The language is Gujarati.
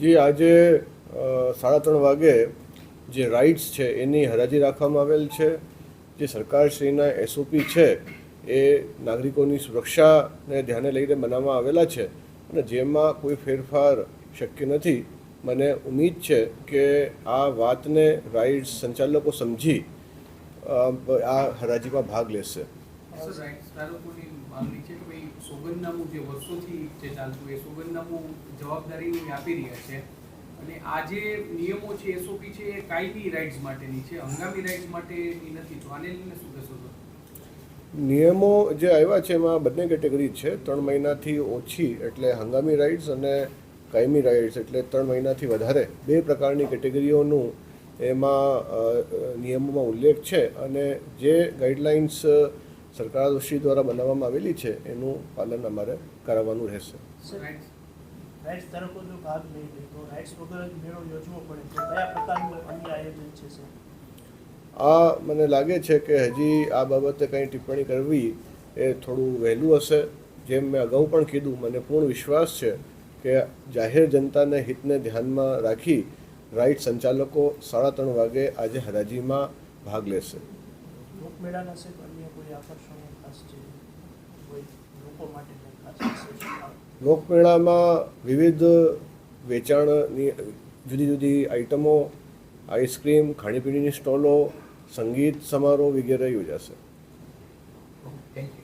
જે આજે સાડા ત્રણ વાગે જે રાઇટ્સ છે એની હરાજી રાખવામાં આવેલ છે. જે સરકારશ્રીના એસઓપી છે એ નાગરિકોની સુરક્ષાને ધ્યાને લઈને બનાવવામાં આવેલા છે અને જેમાં કોઈ ફેરફાર શક્ય નથી. મને ઉમ્મીદ છે કે આ વાતને રાઇટ્સ સંચાલકો સમજી આ હરાજીમાં ભાગ લેશે. વર્ષોથી સોગંદનામું જવાબદારીની આપી રહ્યા છે. અને આ જે નિયમો છે એસઓપી છે કાયમી રાઇટ્સ માટેની છે, હંગામી રાઇટ્સ નિયમો જે આવ્યા છે, એમાં બંને કેટેગરી છે. ત્રણ મહિનાથી ઓછી એટલે હંગામી રાઇટ્સ અને કાયમી રાઇટ્સ એટલે ત્રણ મહિનાથી વધારે. બે પ્રકારની કેટેગરીઓનું એમાં નિયમોમાં ઉલ્લેખ છે અને જે ગાઈડલાઇન્સ સરકારશ્રી દ્વારા બનાવવામાં આવેલી છે એનું પાલન અમારે કરાવવાનું રહેશે. રાઇટ્સ રાઇટ્સ જો ભાગ લઈ લે તો રાઇટ્સ વગર મેળો યોજવો પડે તો કયા પ્રકારનું અન્ય આયોજન છે સર આ મને લાગે છે કે હજી આ બાબતે કંઈ ટિપ્પણી કરવી એ થોડું વહેલું હશે. જેમ મેં અગાઉ પણ કીધું મને પૂર્ણ વિશ્વાસ છે કે જાહેર જનતાને હિતને ધ્યાનમાં રાખી રાઇટ સંચાલકો સાડા ત્રણ વાગે આજે હરાજીમાં ભાગ લેશે. લોકમેળાના છે અન્ય કોઈ આકર્ષણો ખાસ છે લોકમેળામાં વિવિધ વેચાણની જુદી જુદી આઇટમો આઈસ્ક્રીમ ખાણીપીણીની સ્ટોલો સંગીત સમારોહ વગેરે યોજાશે. Thank you